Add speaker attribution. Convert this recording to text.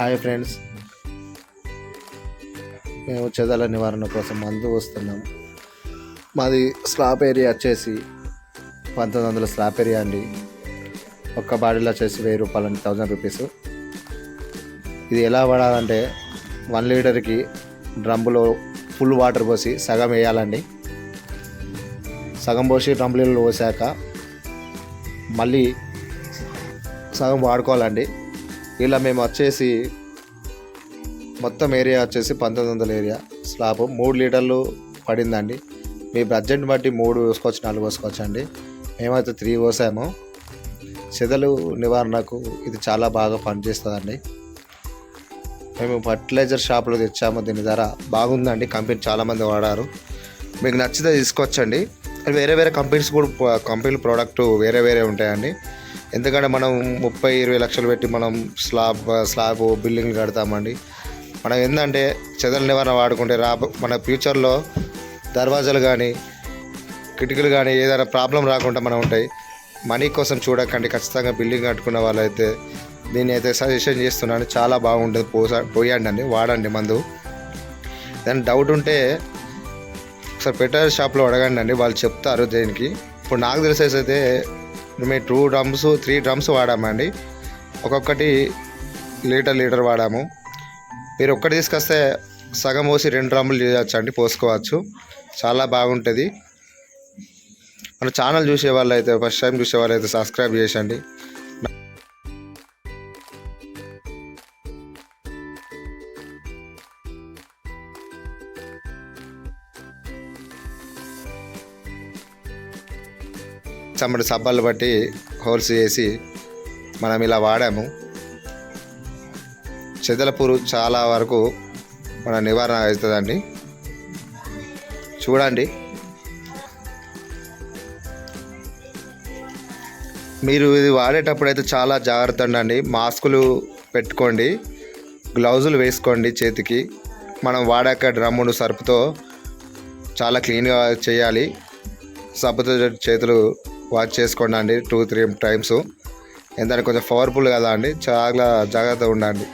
Speaker 1: Hi friends. మేము చెదల నివారణ కోసం మందు వస్తున్నాం మాది స్లాబ్ ఏరియా వచ్చేసి పంతొమ్మిది వందల స్లాబ్ ఏరియా అండి. ఒక్క బాడీలో వచ్చేసి వెయ్యి రూపాయలు అండి థౌజండ్ రూపీస్. ఇది ఎలా వాడాలంటే వన్ లీటర్కి డ్రమ్ములో ఫుల్ వాటర్ పోసి సగం వేయాలండి. సగం పోసి డ్రమ్ములలో పోసాక మళ్ళీ సగం వాడుకోవాలండి. ఇలా మేము వచ్చేసి మొత్తం ఏరియా వచ్చేసి పంతొమ్మిది వందల ఏరియా. స్లాబ్ మూడు లీటర్లు పడిందండి. మీ బడ్జెట్ బట్టి మూడు వేసుకోవచ్చు నాలుగు వేసుకోవచ్చు అండి. మేమైతే త్రీ పోసాము. చెదలు నివారణకు ఇది చాలా బాగా పనిచేస్తుందండి. మేము ఫర్టిలైజర్ షాప్లో తెచ్చాము దీని ధర బాగుందండి. కంపెనీ చాలామంది వాడారు. మీకు నచ్చితే తీసుకోవచ్చండి వేరే వేరే కంపెనీస్ కూడా కంపెనీ ప్రోడక్ట్ వేరే వేరే ఉంటాయండి. ఎందుకంటే మనం ముప్పై ఇరవై లక్షలు పెట్టి మనం స్లాబ్ స్లాబ్ బిల్డింగ్లు కడతామండి. మనం ఏంటంటే చెదల నివారణ వాడుకుంటే రా మన ఫ్యూచర్లో దర్వాజాలు కానీ కిటికీలు కానీ ఏదైనా ప్రాబ్లం రాకుండా మనం ఉంటాయి. మనీ కోసం చూడకండి ఖచ్చితంగా బిల్డింగ్ కట్టుకున్న వాళ్ళైతే దీన్ని అయితే సజెషన్ చేస్తున్నాను. చాలా బాగుంటుంది. పోసా పోయండి అండి వాడండి మందు. దాని డౌట్ ఉంటే ఒకసారి పెట్టర్ షాప్లో అడగండి అండి వాళ్ళు చెప్తారు దేనికి. ఇప్పుడు నాకు తెలిసేసి అయితే మేము టూ డ్రమ్స్ త్రీ డ్రమ్స్ వాడామండి ఒక్కొక్కటి లీటర్ లీటర్ వాడాము. మీరు ఒక్కటి తీసుకొస్తే సగం పోసి రెండు డ్రమ్ములు చేయవచ్చు అండి పోసుకోవచ్చు. చాలా బాగుంటుంది. మన ఛానల్ చూసేవాళ్ళు అయితే ఫస్ట్ టైం చూసేవాళ్ళు అయితే సబ్స్క్రైబ్ చేసండి చమ్మడి సబ్బలు బట్టి హోల్స్ చేసి మనం ఇలా వాడాము. చెదల చాలా వరకు మన నివారణ అవుతుందండి. చూడండి. మీరు ఇది వాడేటప్పుడు అయితే చాలా జాగ్రత్త ఉండండి. మాస్కులు పెట్టుకోండి. గ్లౌజులు వేసుకోండి చేతికి. మనం వాడాక డ్రమ్మును సర్పుతో చాలా క్లీన్గా చేయాలి. సబ్బుతో చేతులు వాచ్ చేసుకోండి అండి టూ త్రీ టైమ్స్ ఎందుకంటే కొంచెం పవర్ఫుల్ కదా అండి చాలా జాగ్రత్తగా ఉండండి.